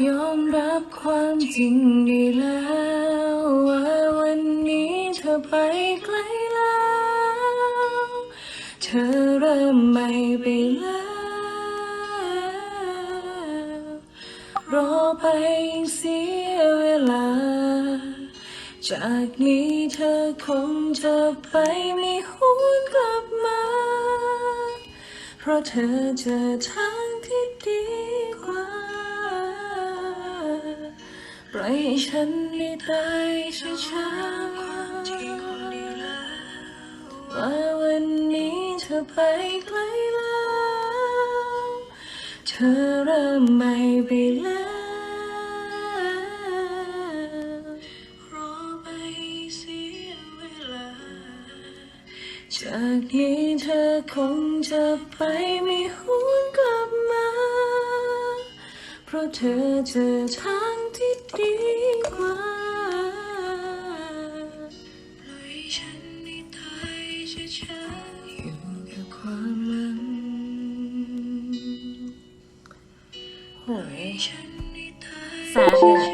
ยอมรับความจริงได้แล้ว ว่าวันนี้เธอไปไกลแล้ว เธอเริ่มใหม่ไปแล้ว รอไปเสียเวลา จากนี้เธอคงจะไปไม่หวนกลับมา เพราะเธอเจอทา ปล่อยให้ฉันได้ตายช้าๆว่าวันนี้เธอไปไกลแล้ว เธอเริ่มใหม่ไปแล้วรอไปเสียเวลาจากนี้เธอคงจะไปไม่หวนกลับมา เพราะเธอเจอทาง ที่ดีกว่าปล่อยฉันได้ตายช้าๆอยู่กับความหลังโหยแซดเนี่ย